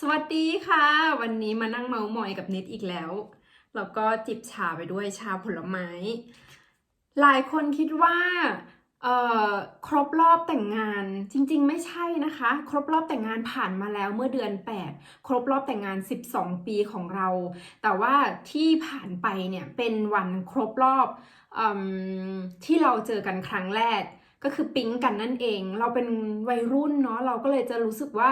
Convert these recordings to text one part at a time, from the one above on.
สวัสดีค่ะ วันนี้มานั่งเมาส์มอยกับนิดอีกแล้ว แล้วก็จิบชาไปด้วยชาผลไม้ หลายคนคิดว่าเอ่อครบรอบแต่งงานจริงๆ ไม่ใช่นะคะ ครบรอบแต่งงานผ่านมาแล้วเมื่อเดือน 8 ครบรอบแต่งงาน 12 ปีของเรา แต่ว่าที่ผ่านไปเนี่ยเป็นวันครบรอบอที่เราเจอกันครั้งแรก ก็คือปิ๊งกันนั่นเอง เราเป็นวัยรุ่นเนาะเราก็เลยจะรู้สึกว่า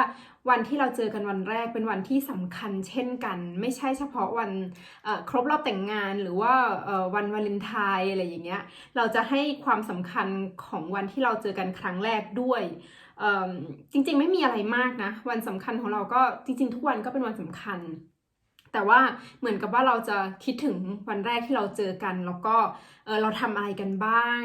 วันที่เราเจอกันวันแรกเป็นวันที่สำคัญเช่นกัน ไม่ใช่เฉพาะวันครบรอบแต่งงานหรือว่าวันวาเลนไทน์อะไรอย่างเงี้ยเราจะให้ความสำคัญของวันที่เราเจอกันครั้งแรกด้วยจริงๆไม่มีอะไรมากนะ วันสำคัญของเราก็จริง ๆ ทุกวันก็เป็นวันสำคัญ แต่ว่าเหมือนกับว่าเราจะคิดถึงวันแรกที่เราเจอกัน แล้วก็เเราทำอะไรกันบ้าง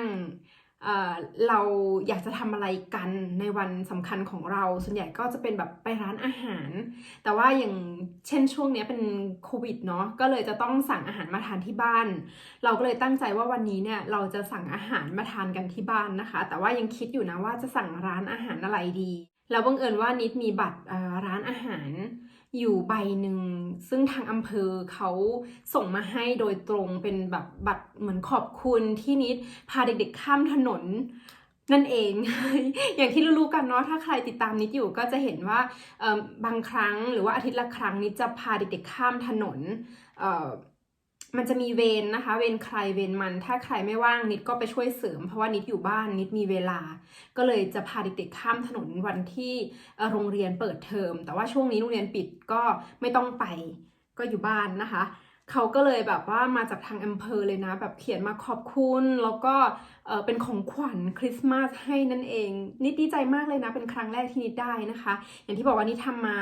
เราอยากจะทำอะไรกันในวันสำคัญของเรา ส่วนใหญ่ก็จะเป็นแบบไปร้านอาหาร แต่ว่าอย่างเช่นช่วงเนี้ยเป็นโควิดเนาะก็เลยจะต้องสั่งอาหารมาทานที่บ้าน เราก็เลยตั้งใจว่าวันนี้เนี่ยเราจะสั่งอาหารมาทานกันที่บ้านนะคะ แต่ว่ายังคิดอยู่นะว่าจะสั่งร้านอาหารอะไรดี แล้วบังเอิญว่านิดมีบัตรร้านอาหาร อยู่ใบหนึ่ง ซึ่งทางอำเภอเขาส่งมาให้โดยตรงเป็นแบบบัตรเหมือนขอบคุณที่นิดพาเด็กๆข้ามถนนนั่นเอง อย่างที่รู้ๆกันเนาะ ถ้าใครติดตามนิดอยู่ก็จะเห็นว่าบางครั้งหรือว่าอาทิตย์ละครั้งนิดจะพาเด็กๆข้ามถนนเมันจะมีเวรนะคะ เวรใครเวรมัน ถ้าใครไม่ว่างนิดก็ไปช่วยเสริม เพราะว่านิดอยู่บ้านนิดมีเวลา ก็เลยจะพาเด็กๆข้ามถนนวันที่โรงเรียนเปิดเทอม แต่ว่าช่วงนี้โรงเรียนปิดก็ไม่ต้องไปก็อยู่บ้านนะคะเขาก็เลยแบบว่ามาจากทางอำเภอเลยนะ แบบเขียนมาขอบคุณแล้วก็เป็นของขวัญคริสต์มาสให้นั่นเอง นิดดีใจมากเลยนะ เป็นครั้งแรกที่นิดได้นะคะ อย่างที่บอกว่านิดทำมา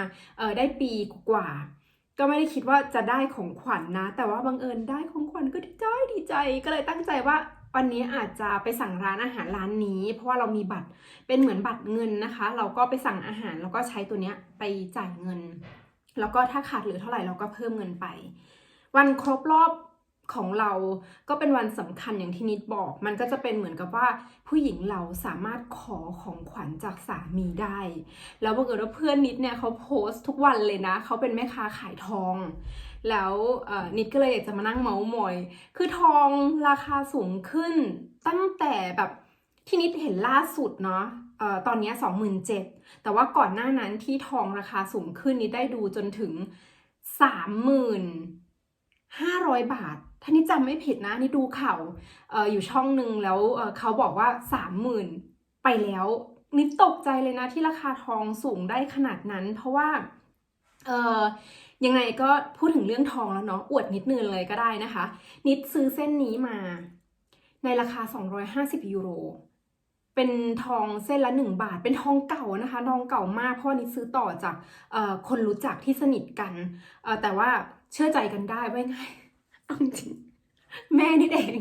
ได้ปีกว่า ก็ไม่ได้คิดว่าจะได้ของขวัญนะ แต่ว่าบังเอิญได้ของขวัญก็ดีใจดีใจ ก็เลยตั้งใจว่าวันนี้อาจจะไปสั่งร้านอาหารร้านนี้ เพราะว่าเรามีบัตรเป็นเหมือนบัตรเงินนะคะ เราก็ไปสั่งอาหารแล้วก็ใช้ตัวเนี้ยไปจ่ายเงิน แล้วก็ถ้าขาดเหลือเท่าไหร่เราก็เพิ่มเงินไป วันครบรอบ ของเราก็เป็นวันสำคัญอย่างที่นิดบอก มันก็จะเป็นเหมือนกับว่าผู้หญิงเราสามารถขอของขวัญจากสามีได้ แล้วบังเอิญว่าเพื่อนนิดเนี่ยเขาโพสต์ทุกวันเลยนะ เขาเป็นแม่ค้าขายทอง แล้วนิดก็เลยอยากจะมานั่งเมาส์มอย คือทองราคาสูงขึ้นตั้งแต่แบบที่นิดเห็นล่าสุดเนาะออตอนนี้สองหมื่นเจ็ดแต่ว่าก่อนหน้านั้นที่ทองราคาสูงขึ้นนิดได้ดูจนถึงสามหมื่นห้าร้อยบาท ถ้านี่จำไม่ผิดนะนี่ดูข่าวออยู่ช่องหนึ่งแล้วเขาบอกว่าสามหมื่นไปแล้วนิดตกใจเลยนะที่ราคาทองสูงได้ขนาดนั้น เพราะว่าเออยังไงก็พูดถึงเรื่องทองแล้วเนาะอวดนิดนึงเลยก็ได้นะคะ นิดซื้อเส้นนี้มา ในราคา 250 ยูโร เป็นทองเส้นละ 1 บาท เป็นทองเก่านะคะทองเก่ามากเพราะนิดซื้อต่อจากคนรู้จักที่สนิทกันแต่ว่าเชื่อใจกันได้ไว้ไง เอาจริงแม่นิดเอง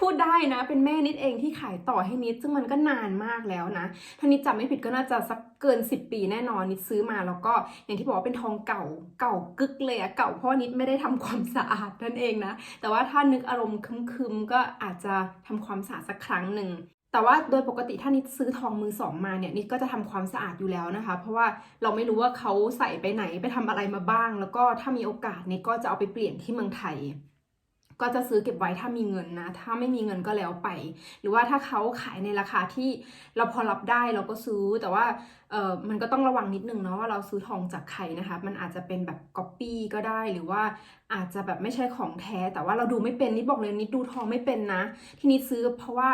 พูดได้นะ เป็นแม่นิดเองที่ขายต่อให้นิด ซึ่งมันก็นานมากแล้วนะ ถ้านิดจำไม่ผิดก็น่าจะสักเกิน 10 ปีแน่นอนนิดซื้อมาแล้วก็อย่างที่บอกว่าเป็นทองเก่าเก่ากึกเลยอะเก่าเพราะว่านิดไม่ได้ทำความสะอาดนั่นเองนะ แต่ว่าถ้านึกอารมณ์คึมๆก็อาจจะทำความสะอาดสักครั้งหนึ่ง แต่ว่าโดยปกติถ้านิดซื้อทองมือสองมาเนี่ยนิดก็จะทำความสะอาดอยู่แล้วนะคะ เพราะว่าเราไม่รู้ว่าเขาใส่ไปไหนไปทำอะไรมาบ้าง แล้วก็ถ้ามีโอกาสนิดก็จะเอาไปเปลี่ยนที่เมืองไทย ก็จะซื้อเก็บไว้ถ้ามีเงินนะ ถ้าไม่มีเงินก็แล้วไป หรือว่าถ้าเขาขายในราคาที่เราพอรับได้เราก็ซื้อแต่ว่าเออมันก็ต้องระวังนิดนึงเนาะว่าเราซื้อทองจากใครนะคะ มันอาจจะเป็นแบบก๊อปปี้ก็ได้หรือว่าอาจจะแบบไม่ใช่ของแท้ แต่ว่าเราดูไม่เป็นนิดบอกเลยนิดดูทองไม่เป็นนะ ที่นิดซื้อเพราะว่า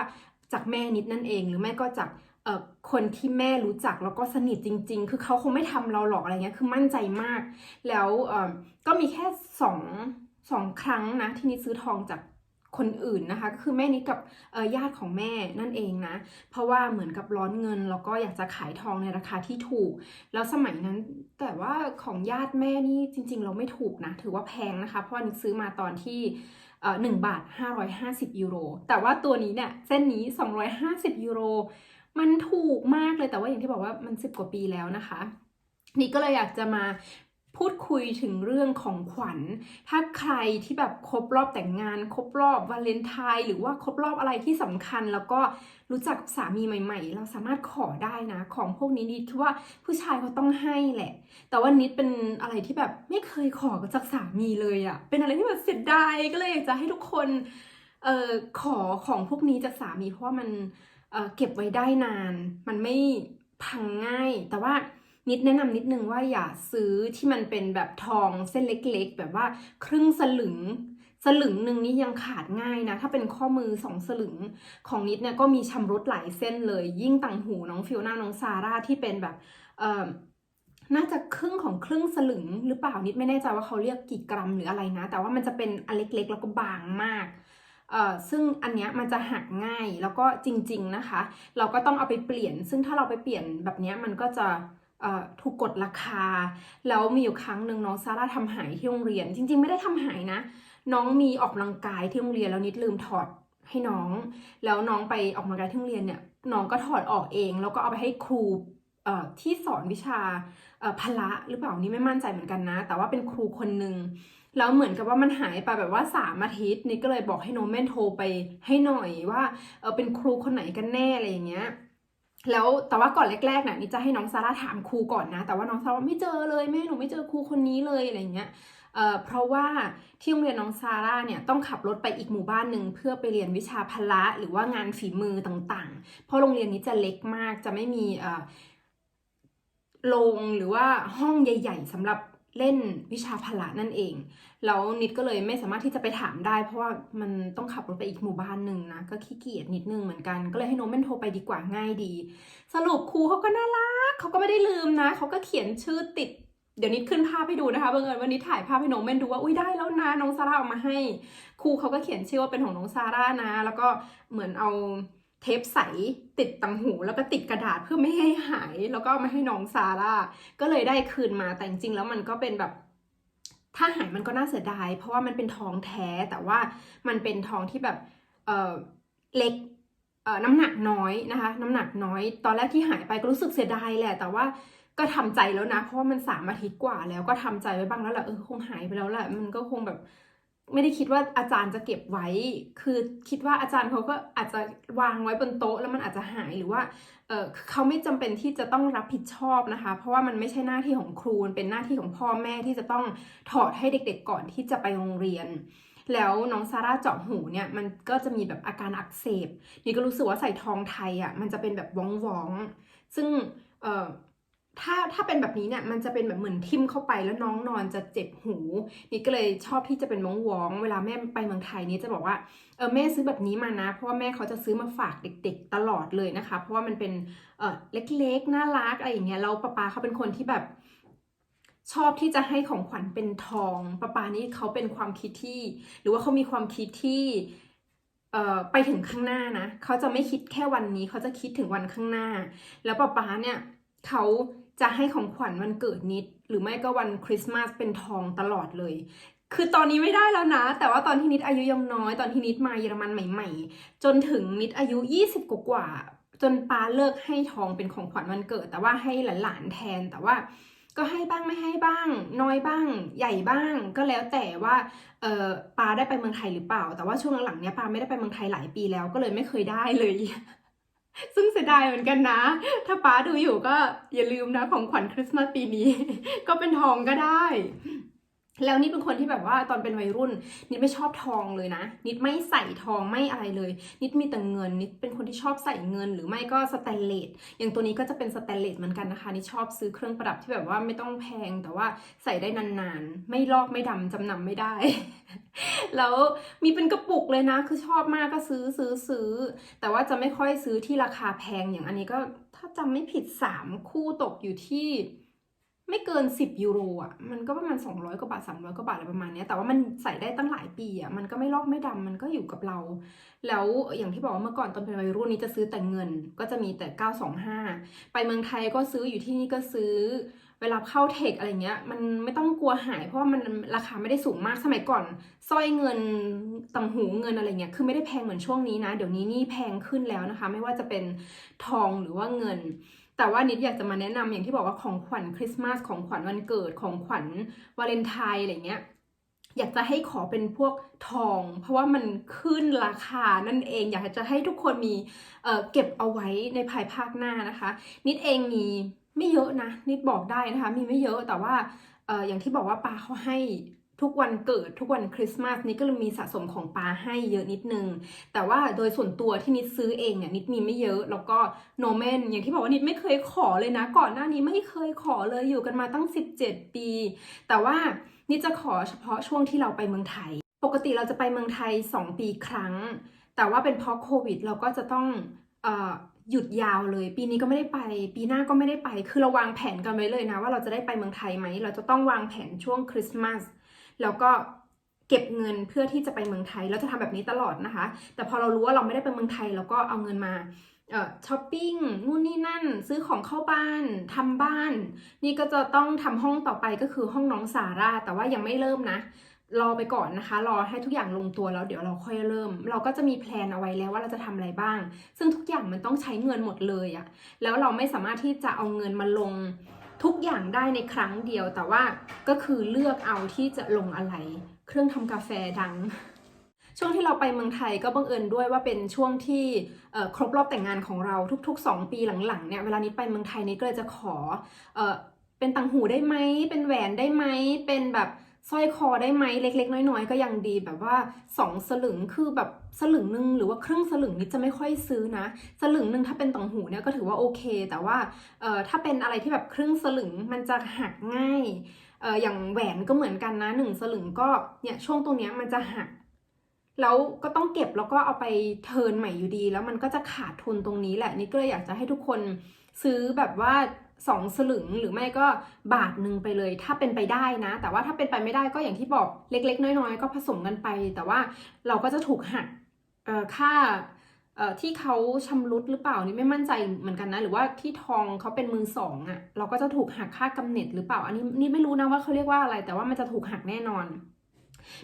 จากแม่นิดนั่นเอง หรือแม่ก็จากเอ่อคนที่แม่รู้จักแล้วก็สนิทจริง ๆ คือเขาคงไม่ทำเราหรอกอะไรเงี้ย คือมั่นใจมาก แล้วเอ่อก็มีแค่สองสองครั้งนะที่นิดซื้อทองจากคนอื่นนะคะก็คือแม่นิดกับญาติของแม่นั่นเองนะ เพราะว่าเหมือนกับร้อนเงินแล้วก็อยากจะขายทองในราคาที่ถูก แล้วสมัยนั้นแต่ว่าของญาติแม่นี่จริง ๆ เราไม่ถูกนะ ถือว่าแพงนะคะ เพราะนิดซื้อมาตอนที่ หนึ่งบาทห้าร้อยห้าสิบยูโร แต่ว่าตัวนี้เนี่ยเส้นนี้สองร้อยห้าสิบยูโร มันถูกมากเลยแต่ว่าอย่างที่บอกว่ามันสิบกว่าปีแล้วนะคะ นี่ก็เลยอยากจะมา พูดคุยถึงเรื่องของขวัญ ถ้าใครที่แบบครบรอบแต่งงาน ครบรอบวาเลนไทน์หรือว่าครบรอบอะไรที่สำคัญ แล้วก็รู้จักสามีใหม่ ๆ เราสามารถขอได้นะ ของพวกนี้นิดคิดว่าผู้ชายเขาต้องให้แหละ แต่ว่านิดเป็นอะไรที่แบบไม่เคยขอจากสามีเลยอะเป็นอะไรที่แบบเสียดายก็เลยอยากจะให้ทุกคนเอ่อขอของพวกนี้จากสามีเพราะว่ามันเอ่อเก็บไว้ได้นาน มันไม่พังง่ายแต่ว่า นิดแนะนำนิดนึงว่าอย่าซื้อที่มันเป็นแบบทองเส้นเล็กๆ แบบว่าครึ่งสลึงสลึงหนึ่งนี่ยังขาดง่ายนะ ถ้าเป็นข้อมือสองสลึงของนิดเนี่ยก็มีชำรุดหลายเส้นเลย ยิ่งต่างหูน้องฟิลน่าน้องซาร่าที่เป็นแบบเอ่อน่าจะครึ่งของครึ่งสลึงหรือเปล่านิดไม่แน่ใจว่าเขาเรียกกี่กรัมหรืออะไรนะ แต่ว่ามันจะเป็นอันเล็กๆ แล้วก็บางมากเอ่อซึ่งอันเนี้ยมันจะหักง่ายแล้วก็จริง ๆนะคะ เราก็ต้องเอาไปเปลี่ยน ซึ่งถ้าเราไปเปลี่ยนแบบเนี้ยมันก็จะ ถูกกดราคา แล้วมีอยู่ครั้งหนึ่งน้องซาร่าทำหายที่โรงเรียน จริง ๆ ไม่ได้ทำหายนะ น้องมีออกกำลังกายที่โรงเรียนแล้วนิดลืมถอดให้น้อง แล้วน้องไปออกกำลังกายที่โรงเรียนเนี่ยน้องก็ถอดออกเอง แล้วก็เอาไปให้ครูที่สอนวิชาพละหรือเปล่านี่ไม่มั่นใจเหมือนกันนะ แต่ว่าเป็นครูคนหนึ่งแล้วเหมือนกับว่ามันหายไปแบบว่าสามอาทิตย์นี่ก็เลยบอกให้โนแมนโทรไปให้หน่อยว่าเออเป็นครูคนไหนกันแน่อะไรอย่างเงี้ย แล้วแต่ว่าก่อนแรกๆน่ะนี่จะให้น้องซาร่าถามครูก่อนนะ แต่ว่าน้องซาร่าไม่เจอเลยแม่หนูไม่เจอครูคนนี้เลยอะไรเงี้ยเอ่อเพราะว่าที่โรงเรียนน้องซาร่าเนี่ยต้องขับรถไปอีกหมู่บ้านหนึ่งเพื่อไปเรียนวิชาพละหรือว่างานฝีมือต่างๆ เพราะโรงเรียนนี้จะเล็กมากจะไม่มีเอ่อโรงหรือว่าห้องใหญ่ ๆสำหรับ เล่นวิชาพละนั่นเอง แล้วนิดก็เลยไม่สามารถที่จะไปถามได้ เพราะว่ามันต้องขับรถไปอีกหมู่บ้านหนึ่งนะ ก็ขี้เกียจนิดนึงเหมือนกัน ก็เลยให้โนเมนโทรไปดีกว่าง่ายดี สรุปครูเขาก็น่ารักเขาก็ไม่ได้ลืมนะ เขาก็เขียนชื่อติด เดี๋ยวนิดขึ้นภาพให้ดูนะคะ บังเอิญวันนี้ถ่ายภาพให้น้องเมนดูว่า อุ้ยได้แล้วนะ น้องซาร่าเอามาให้ ครูเขาก็เขียนชื่อว่าเป็นของน้องซาร่านะ แล้วก็เหมือนเอา เทปใสติดตังหูแล้วก็ติดกระดาษเพื่อไม่ให้หายแล้วก็เอามาให้น้องซาร่าก็เลยได้คืนมาแต่จริงๆแล้วมันก็เป็นแบบถ้าหายมันก็น่าเสียดาย เพราะว่ามันเป็นทองแท้แต่ว่ามันเป็นทองที่แบบเออเล็กเออน้ำหนักน้อยนะคะ น้ำหนักน้อย ตอนแรกที่หายไปก็รู้สึกเสียดายแหละ แต่ว่าก็ทำใจแล้วนะ เพราะว่ามันสามอาทิตย์กว่าแล้วก็ทำใจไว้บ้างแล้วแหละเออคงหายไปแล้วแหละมันก็คงแบบ ไม่ได้คิดว่าอาจารย์จะเก็บไว้ คือคิดว่าอาจารย์เขาก็อาจจะวางไว้บนโต๊ะ แล้วมันอาจจะหายหรือว่าเออเขาไม่จำเป็นที่จะต้องรับผิดชอบนะคะ เพราะว่ามันไม่ใช่หน้าที่ของครูมันเป็นหน้าที่ของพ่อแม่ที่จะต้องถอดให้เด็กๆก่อนที่จะไปโรงเรียน แล้วน้องซาร่าเจาะหูเนี่ยมันก็จะมีแบบอาการอักเสบ นี่ก็รู้สึกว่าใส่ทองไทยอะมันจะเป็นแบบว้องวองๆซึ่งเออ ถ้าถ้าเป็นแบบนี้เนี่ยมันจะเป็นแบบเหมือนทิ่มเข้าไปแล้วน้องนอนจะเจ็บหู นี่ก็เลยชอบที่จะเป็นว้องวองเวลาแม่ไปเมืองไทยนี่จะบอกว่าเออแม่ซื้อแบบนี้มานะ เพราะว่าแม่เขาจะซื้อมาฝากเด็ก ๆ ตลอดเลยนะคะ เพราะว่ามันเป็นเออเล็กๆน่ารักอะไรอย่างเงี้ยแล้วป๊าป๊าเขาเป็นคนที่แบบ ชอบที่จะให้ของขวัญเป็นทองป้าปานี่เขาเป็นความคิดที่ หรือว่าเขามีความคิดที่เออไปถึงข้างหน้านะ เขาจะไม่คิดแค่วันนี้ เขาจะคิดถึงวันข้างหน้า แล้วป้าป๊าเนี่ย เขา จะให้ของขวัญวันเกิดนิด หรือไม่ก็วันคริสต์มาสเป็นทองตลอดเลย คือตอนนี้ไม่ได้แล้วนะ แต่ว่าตอนที่นิดอายุยังน้อย ตอนที่นิดมาเยอรมันใหม่ ๆ จนถึงนิดอายุ 20 กว่าจนป้าเลิกให้ทองเป็นของขวัญวันเกิด แต่ว่าให้หลานๆแทนแต่ว่าก็ให้บ้างไม่ให้บ้าง น้อยบ้าง ใหญ่บ้าง ก็แล้วแต่ว่าเออปาได้ไปเมืองไทยหรือเปล่า แต่ว่าช่วงหลังๆเนี้ยปาไม่ได้ไปเมืองไทยหลายปีแล้วก็เลยไม่เคยได้เลย ซึ่งเสียดายเหมือนกันนะ ถ้าป้าดูอยู่ก็อย่าลืมนะของขวัญคริสต์มาสปีนี้ ก็เป็นทองก็ได้ แล้วนี่เป็นคนที่แบบว่าตอนเป็นวัยรุ่น นิดไม่ชอบทองเลยนะ นิดไม่ใส่ทองไม่อะไรเลย นิดมีแต่เงิน นิดเป็นคนที่ชอบใส่เงิน หรือไม่ก็สแตนเลสอย่างตัวนี้ก็จะเป็นสแตนเลสเหมือนกันนะคะนิดชอบซื้อเครื่องประดับที่แบบว่าไม่ต้องแพงแต่ว่าใส่ได้นานๆ ไม่ลอกไม่ดำจำนำไม่ได้ แล้วมีเป็นกระปุกเลยนะ คือชอบมากก็ซื้อซื้อซื้อ แต่ว่าจะไม่ค่อยซื้อที่ราคาแพงอย่างอันนี้ก็ถ้าจำไม่ผิด3คู่ตกอยู่ที่ ไม่เกิน 10 ยูโรอะ มันก็ประมาณ 200 กว่าบาท 300 กว่าบาทอะไรประมาณนี้แต่ว่ามันใส่ได้ตั้งหลายปีอะ มันก็ไม่ลอกไม่ดำมันก็อยู่กับเรา แล้วอย่างที่บอกว่าเมื่อก่อนตอนเป็นวัยรุ่นนี้จะซื้อแต่เงิน ก็จะมีแต่ 925 ไปเมืองไทยก็ซื้ออยู่ที่นี่ก็ซื้อ เวลาเข้าเทคอะไรเงี้ย มันไม่ต้องกลัวหาย เพราะว่ามันราคาไม่ได้สูงมาก สมัยก่อนสร้อยเงินต่างหูเงินอะไรเงี้ย คือไม่ได้แพงเหมือนช่วงนี้นะ เดี๋ยวนี้นี่แพงขึ้นแล้วนะคะ ไม่ว่าจะเป็นทองหรือว่าเงิน แต่ว่านิดอยากจะมาแนะนำอย่างที่บอกว่าของขวัญคริสต์มาสของขวัญวันเกิดของขวัญวาเลนไทน์อะไรเงี้ยอยากจะให้ขอเป็นพวกทอง เพราะว่ามันขึ้นราคานั่นเอง อยากจะให้ทุกคนมีเเก็บเอาไว้ในภายภาคหน้านะคะ นิดเองมีไม่เยอะนะ นิดบอกได้นะคะ มีไม่เยอะแต่ว่าอออย่างที่บอกว่าปาเขาให้ ทุกวันเกิดทุกวันคริสต์มาสนิดก็เลยมีสะสมของปาให้เยอะนิดนึง แต่ว่าโดยส่วนตัวที่นิดซื้อเองเนี่ยนิดมีไม่เยอะ แล้วก็โนเมนอย่างที่บอกว่านิดไม่เคยขอเลยนะ ก่อนหน้านี้ไม่เคยขอเลยอยู่กันมาตั้ง 17 ปี แต่ว่านิดจะขอเฉพาะช่วงที่เราไปเมืองไทย ปกติเราจะไปเมืองไทย 2 ปีครั้ง แต่ว่าเป็นเพราะโควิด เราก็จะต้องหยุดยาวเลย ปีนี้ก็ไม่ได้ไป ปีหน้าก็ไม่ได้ไป คือเราวางแผนกันไว้เลยนะ ว่าเราจะได้ไปเมืองไทยไหมเราจะต้องวางแผนช่วงคริสต์มาส แล้วก็เก็บเงินเพื่อที่จะไปเมืองไทย เราจะทำแบบนี้ตลอดนะคะ แต่พอเรารู้ว่าเราไม่ได้ไปเมืองไทยเราก็เอาเงินมาช้อปปิ้งนู่นนี่นั่น ซื้อของเข้าบ้านทำบ้าน นี่ก็จะต้องทำห้องต่อไปก็คือห้องน้องสาร่าแต่ว่ายังไม่เริ่มนะ รอไปก่อนนะคะ รอให้ทุกอย่างลงตัวแล้วเดี๋ยวเราค่อยเริ่ม เราก็จะมีแพลนเอาไว้แล้วว่าเราจะทำอะไรบ้าง ซึ่งทุกอย่างมันต้องใช้เงินหมดเลยอะแล้วเราไม่สามารถที่จะเอาเงินมาลง ทุกอย่างได้ในครั้งเดียวแต่ว่าก็คือเลือกเอาที่จะลงอะไร เครื่องทำกาแฟดัง ช่วงที่เราไปเมืองไทยก็บังเอิญด้วยว่าเป็นช่วงที่ครบรอบแต่งงานของเราทุก ๆ 2 ปีหลังๆเนี่ยเวลานี้ไปเมืองไทยนี่ก็เลยจะขอเอ่อเป็นต่างหูได้ไหมเป็นแหวนได้ไหมเป็นแบบ สร้อยคอได้ไหมเล็ก ๆ น้อยๆ ก็ยังดีแบบว่าสองสลึงคือแบบสลึงหนึ่งหรือว่าครึ่งสลึงนี่จะไม่ค่อยซื้อนะ สลึงหนึ่งถ้าเป็นต่างหูเนี่ยก็ถือว่าโอเค แต่ว่าเอ่อถ้าเป็นอะไรที่แบบครึ่งสลึงมันจะหักง่ายเอ่ออย่างแหวนก็เหมือนกันนะหนึ่งสลึงก็เนี่ยช่วงตรงเนี้ยมันจะหักแล้วก็ต้องเก็บแล้วก็เอาไปเทิร์นใหม่อยู่ดี แล้วมันก็จะขาดทุนตรงนี้แหละนี่ก็เลยอยากจะให้ทุกคนซื้อแบบว่า สองสลึงหรือไม่ก็บาทหนึ่งไปเลย ถ้าเป็นไปได้นะ แต่ว่าถ้าเป็นไปไม่ได้ก็อย่างที่บอกเล็ก ๆ น้อย ๆ ก็ผสมกันไป แต่ว่าเราก็จะถูกหักค่าที่เขาชำรุดหรือเปล่านี่ไม่มั่นใจเหมือนกันนะ หรือว่าที่ทองเขาเป็นมือสองอะ่ะ เราก็จะถูกหักค่ากำเนิดหรือเปล่า อันนี้นี่ไม่รู้นะว่าเขาเรียกว่าอะไร แต่ว่ามันจะถูกหักแน่นอน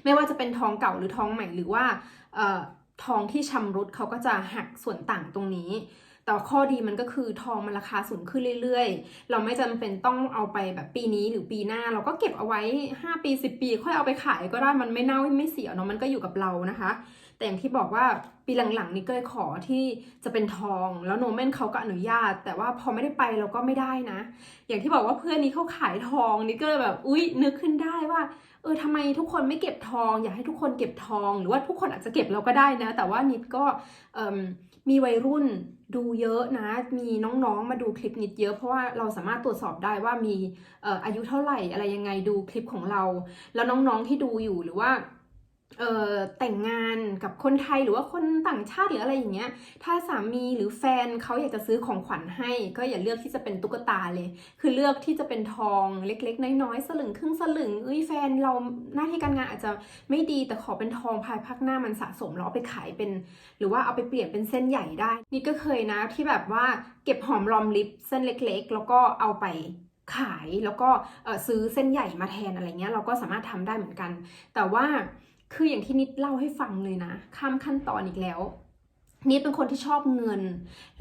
ไม่ว่าจะเป็นทองเก่าหรือทองใหม่หรือว่าออทองที่ชำรุดเขาก็จะหักส่วนต่างตรงนี้ แต่ข้อดีมันก็คือทองมันราคาสูงขึ้นเรื่อยๆ เราไม่จำเป็นต้องเอาไปแบบปีนี้หรือปีหน้า เราก็เก็บเอาไว้ 5 ปี 10 ปี ค่อยเอาไปขายก็ได้มันไม่เน่าไม่เสียเนาะมันก็อยู่กับเรานะคะ แต่อย่างที่บอกว่าปีหลังๆนี้ก็เลยขอที่จะเป็นทองแล้วโนเมนเขาก็อนุญาต แต่ว่าพอไม่ได้ไปเราก็ไม่ได้นะ อย่างที่บอกว่าเพื่อนนี้เขาขายทองนี่ก็เลยแบบอุ๊ยนึกขึ้นได้ว่าเออทำไมทุกคนไม่เก็บทอง อยากให้ทุกคนเก็บทอง หรือว่าทุกคนอาจจะเก็บเราก็ได้นะ แต่ว่านิดก็มีวัยรุ่น ดูเยอะนะ มีน้องๆ มาดูคลิปนิดเยอะ เพราะว่าเราสามารถตรวจสอบได้ว่ามีอายุเท่าไหร่อะไรยังไงดูคลิปของเรา แล้วน้องๆที่ดูอยู่หรือว่า แต่งงานกับคนไทยหรือว่าคนต่างชาติหรืออะไรอย่างเงี้ย ถ้าสามีหรือแฟนเขาอยากจะซื้อของขวัญให้ ก็อย่าเลือกที่จะเป็นตุ๊กตาเลย คือเลือกที่จะเป็นทองเล็กๆ น้อยๆ สลึงครึ่งสลึงเอ้ยแฟนเราหน้าที่การงานอาจจะไม่ดีแต่ขอเป็นทองภายภาคหน้ามันสะสมแล้วเอาไปขายเป็น หรือว่าเอาไปเปลี่ยนเป็นเส้นใหญ่ได้ นี่ก็เคยนะที่แบบว่าเก็บหอมรอมริบเส้นเล็ก ๆ แล้วก็เอาไปขายแล้วก็ซื้อเส้นใหญ่มาแทนอะไรเงี้ยเราก็สามารถทำได้เหมือนกัน แต่ว่า คืออย่างที่นิดเล่าให้ฟังเลยนะข้ามขั้นตอนอีกแล้ว นิดเป็นคนที่ชอบเงิน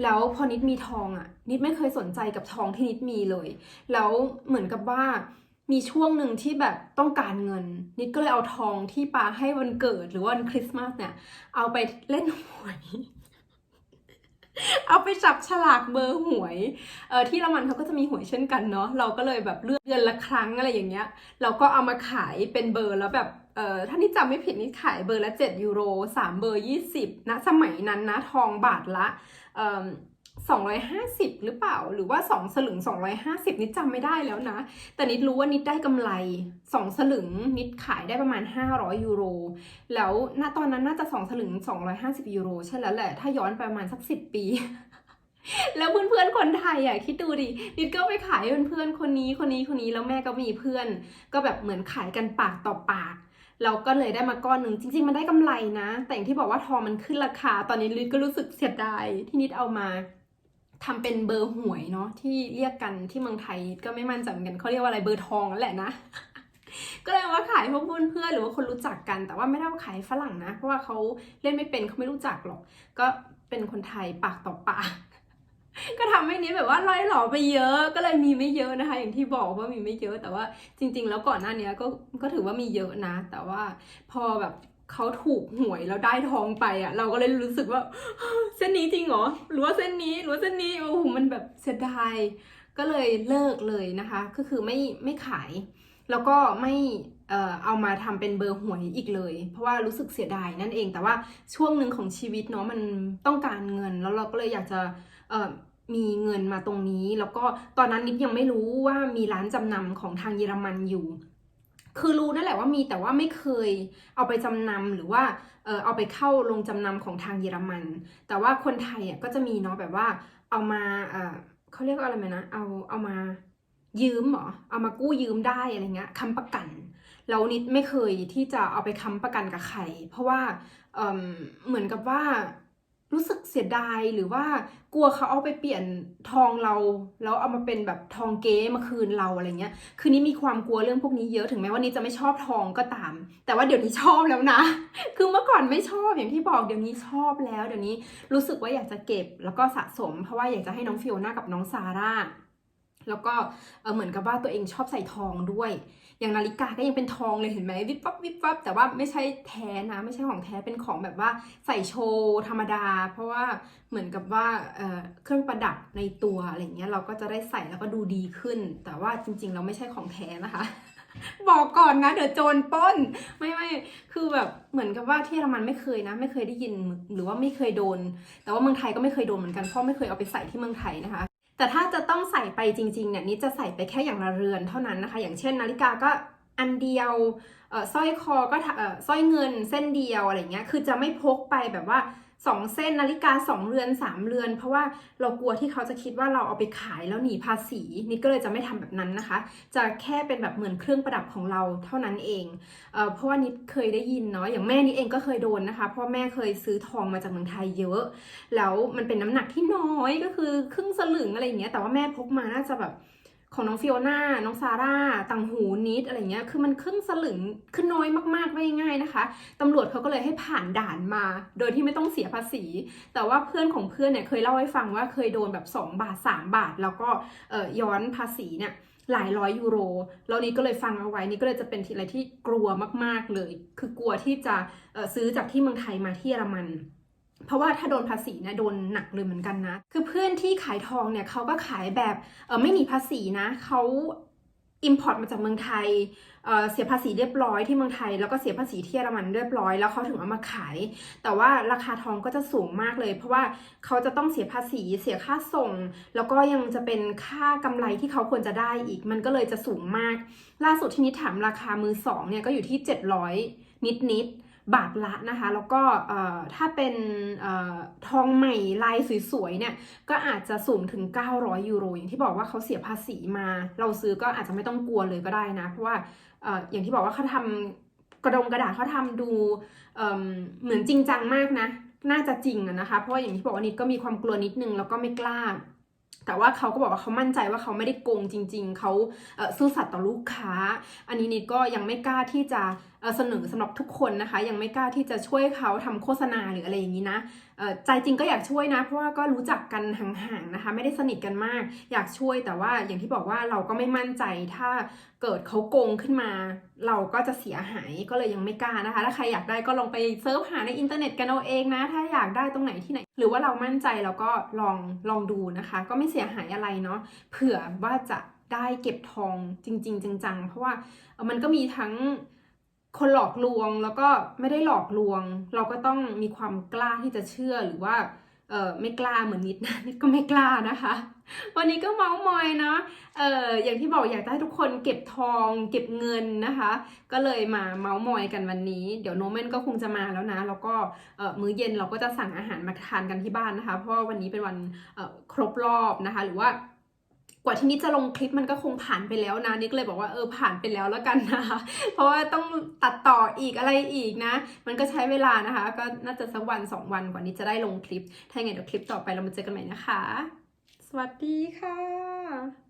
แล้วพอนิดมีทองอะ่ะ นิดไม่เคยสนใจกับทองที่นิดมีเลย แล้วเหมือนกับว่ามีช่วงหนึ่งที่แบบต้องการเงิน นิดก็เลยเอาทองที่ปาให้วันเกิดหรือวันคริสต์มาสเนี่ย เอาไปเล่นหวยเอาไปจับฉลากเบอร์หวย เออที่ละมันเขาก็จะมีหวยเช่นกันเนาะ เราก็เลยแบบเลือกเดือนละครั้งอะไรอย่างเงี้ย เราก็เอามาขายเป็นเบอร์แล้วแบบ เออถ้านี่จำไม่ผิดนี่ขายเบอร์ละ 7 ยูโร 3 เบอร์ 20นะสมัยนั้นนะทองบาทละเอ่อ250 หรือเปล่า หรือว่า 2 สลึง 250 นิดจำไม่ได้แล้วนะ แต่นิดรู้ว่านิดได้กำไร 2 สลึง นิดขายได้ประมาณ 500 ยูโร แล้วณตอนนั้นน่าจะ 2 สลึง 250 ยูโร ใช่แล้วแหละ ถ้าย้อนไปประมาณสัก 10 ปีแล้วเพื่อนๆคนไทยอะคิดดูดินิดก็ไปขายเพื่อนๆคนนี้คนนี้คนนี้แล้วแม่ก็มีเพื่อน ก็แบบเหมือนขายกันปากต่อปาก เราก็เลยได้มาก้อนหนึ่งจริง ๆ มันได้กำไรนะ แต่อย่างที่บอกว่าทองมันขึ้นราคา ตอนนี้ลิศก็รู้สึกเสียดายที่นิดเอามาทำเป็นเบอร์หวยเนาะที่เรียกกันที่เมืองไทยก็ไม่มั่นใจเหมือนกันเขาเรียกว่าอะไรเบอร์ทองนั่นแหละนะ ก็เลยเอาขายพวกเพื่อนๆหรือว่าคนรู้จักกัน แต่ว่าไม่ได้เอาขายฝรั่งนะ เพราะว่าเขาเล่นไม่เป็นเขาไม่รู้จักหรอก ก็เป็นคนไทยปากต่อปาก ก็ทำให้นี้แบบว่าล่อยหล่อไปเยอะ ก็เลยมีไม่เยอะนะคะ อย่างที่บอกว่ามีไม่เยอะ แต่ว่าจริง ๆ แล้วก่อนหน้านี้ก็ก็ถือว่ามีเยอะนะ แต่ว่าพอแบบเขาถูกหวยแล้วได้ทองไปอะ เราก็เลยรู้สึกว่า เส้นนี้จริงเหรอหรือว่าเส้นนี้หรือว่าเส้นนี้โอ้โหมันแบบเสียดายก็เลยเลิกเลยนะคะ ก็คือไม่ไม่ขาย แล้วก็ไม่เอามาทำเป็นเบอร์หวยอีกเลย เพราะว่ารู้สึกเสียดายนั่นเองแต่ว่าช่วงหนึ่งของชีวิตเนาะมันต้องการเงิน แล้วเราก็เลยอยากจะ มีเงินมาตรงนี้ แล้วก็ตอนนั้นนิดยังไม่รู้ว่ามีร้านจำนำของทางเยอรมันอยู่ คือรู้นั่นแหละว่ามีแต่ว่าไม่เคยเอาไปจำนำหรือว่าเออเอาไปเข้าลงจำนำของทางเยอรมัน แต่ว่าคนไทยอะก็จะมีเนาะแบบว่าเอามาเออเขาเรียกว่าอะไรไหมนะเอาเอามายืมหรอเอามากู้ยืมได้อะไรเงี้ยค้ำประกันแล้วนิดไม่เคยที่จะเอาไปค้ำประกันกับใคร เพราะว่าเเหมือนกับว่า รู้สึกเสียดายหรือว่ากลัวเขาเอาไปเปลี่ยนทองเราแล้วเอามาเป็นแบบทองเก๊มาคืนเราอะไรเงี้ย คือนี่มีความกลัวเรื่องพวกนี้เยอะถึงแม้ว่านี่จะไม่ชอบทองก็ตาม แต่ว่าเดี๋ยวนี้ชอบแล้วนะ คือเมื่อก่อนไม่ชอบอย่างที่บอกเดี๋ยวนี้ชอบแล้ว เดี๋ยวนี้รู้สึกว่าอยากจะเก็บแล้วก็สะสม เพราะว่าอยากจะให้น้องฟิโอน่ากับน้องซาร่าแล้วก็เเหมือนกับว่าตัวเองชอบใส่ทองด้วย อย่างนาฬิกาก็ยังเป็นทองเลยเห็นไหมวิบวับวิบวับแต่ว่าไม่ใช่แท้นะไม่ใช่ของแท้เป็นของแบบว่าใส่โชว์ธรรมดา เพราะว่าเหมือนกับว่าเเครื่องประดับในตัวอะไรเงี้ยเราก็จะได้ใส่แล้วก็ดูดีขึ้น แต่ว่าจริงๆเราไม่ใช่ของแท้นะคะบอกก่อนนะเดี๋ยวโจรป้น ไม่ไม่คือแบบเหมือนกับว่าที่เยอรมันไม่เคยนะ ไม่เคยได้ยินหรือว่าไม่เคยโดน แต่ว่าเมืองไทยก็ไม่เคยโดนเหมือนกันเพราะไม่เคยเอาไปใส่ที่เมืองไทยนะคะ แต่ถ้าจะต้องใส่ไปจริงๆเนี่ยนี่จะใส่ไปแค่อย่างละเรือนเท่านั้นนะคะ อย่างเช่น นาฬิกาก็อันเดียวเออสร้อยคอก็เออสร้อยเงินเส้นเดียวอะไรเงี้ย คือจะไม่พกไปแบบว่า สองเส้นนาฬิกาสองเรือนสามเรือน เพราะว่าเรากลัวที่เขาจะคิดว่าเราเอาไปขายแล้วหนีภาษีนี่ก็เลยจะไม่ทำแบบนั้นนะคะ จะแค่เป็นแบบเหมือนเครื่องประดับของเราเท่านั้นเองเอ่อเพราะว่านิดเคยได้ยินเนาะอย่างแม่นิดเองก็เคยโดนนะคะเพราะแม่เคยซื้อทองมาจากเมืองไทยเยอะ แล้วมันเป็นน้ำหนักที่น้อยก็คือครึ่งสลึงอะไรอย่างเงี้ยแต่ว่าแม่พกมาน่าจะแบบ ของน้องฟิโอน่าน้องซาร่า ต่างหูนิดอะไรเงี้ย คือมันครึ่งสลึงคือน้อยมากๆ ไม่ง่ายนะคะ ตำรวจเขาก็เลยให้ผ่านด่านมา โดยที่ไม่ต้องเสียภาษี แต่ว่าเพื่อนของเพื่อนเนี่ยเคยเล่าให้ฟังว่าเคยโดนแบบ 2 บาท 3 บาท แล้วก็ย้อนภาษีเนี่ยหลายร้อยยูโร แล้วนี้ก็เลยฟังเอาไว้ นี่ก็เลยจะเป็นทีอะไรที่กลัวมากๆเลย คือกลัวที่จะซื้อจากที่เมืองไทยมาที่เยอรมัน เพราะว่าถ้าโดนภาษีเนี่ยโดนหนักเลยเหมือนกันนะ คือเพื่อนที่ขายทองเนี่ยเขาก็ขายแบบไม่หนีภาษีนะเขาอิมพอร์ตมาจากเมืองไทยเเสียภาษีเรียบร้อยที่เมืองไทย แล้วก็เสียภาษีที่เยอรมันเรียบร้อยแล้วเขาถึงเอามาขาย แต่ว่าราคาทองก็จะสูงมากเลย เพราะว่าเขาจะต้องเสียภาษีเสียค่าส่ง แล้วก็ยังจะเป็นค่ากำไรที่เขาควรจะได้อีก มันก็เลยจะสูงมาก ล่าสุดที่นิดถามราคามือสองเนี่ยก็อยู่ที่ 700 นิดนิดๆ บาทละนะคะ แล้วก็ถ้าเป็นออทองใหม่ลายสวยๆเนี่ยก็อาจจะสูงถึง 900 ยูโร อย่างที่บอกว่าเขาเสียภาษีมา เราซื้อก็อาจจะไม่ต้องกลัวเลยก็ได้นะ เพราะว่าออย่างที่บอกว่าเขาทำกระดงกระดาษเขาทำดูเอิ่มเหมือนจริงจังมากนะ น่าจะจริงนะคะ เพราะว่าอย่างที่บอกว่านิดก็มีความกลัวนิดนึงแล้วก็ไม่กล้าแต่ว่าเขาก็บอกว่าเขามั่นใจว่าเขาไม่ได้โกงจริง ๆ เขาซื่อสัตย์ต่อลูกค้า อันนี้นิดก็ยังไม่กล้าที่จะ เสนอสำหรับทุกคนนะคะ ยังไม่กล้าที่จะช่วยเขาทำโฆษณาหรืออะไรอย่างนี้นะใจจริงก็อยากช่วยนะ เพราะว่าก็รู้จักกันห่างๆนะคะ ไม่ได้สนิทกันมาก อยากช่วยแต่ว่าอย่างที่บอกว่าเราก็ไม่มั่นใจถ้าเกิดเขาโกงขึ้นมา เราก็จะเสียหายก็เลยยังไม่กล้านะคะ ถ้าใครอยากได้ก็ลองไปเซิร์ชหาในอินเทอร์เน็ตกันเอาเองนะ ถ้าอยากได้ตรงไหนที่ไหน หรือว่าเรามั่นใจเราก็ลองลองดูนะคะ ก็ไม่เสียหายอะไรเนาะเผื่อว่าจะได้เก็บทองจริง ๆ จังๆ เพราะว่ามันก็มีทั้ง คนหลอกลวงแล้วก็ไม่ได้หลอกลวง เราก็ต้องมีความกล้าที่จะเชื่อหรือว่าเออไม่กล้าเหมือนนิดนะนิดก็ไม่กล้านะคะ วันนี้ก็เมาส์มอยเนาะเอออย่างที่บอกอยากให้ทุกคนเก็บทองเก็บเงินนะคะ ก็เลยมาเมาส์มอยกันวันนี้ เดี๋ยวโนเมนก็คงจะมาแล้วนะ แล้วก็เออมื้อเย็นเราก็จะสั่งอาหารมาทานกันที่บ้านนะคะ เพราะวันนี้เป็นวันเออครบรอบนะคะ หรือว่า กว่าที่นี้จะลงคลิปมันก็คงผ่านไปแล้วนะนิดก็เลยบอกว่าเออผ่านไปแล้วแล้วกันนะคะ เพราะว่าต้องตัดต่ออีกอะไรอีกนะ มันก็ใช้เวลานะคะ ก็น่าจะสักวันสองวันกว่านี้จะได้ลงคลิป ถ้าอย่างไงเดี๋ยวคลิปต่อไปเรามาเจอกันใหม่นะคะ สวัสดีค่ะ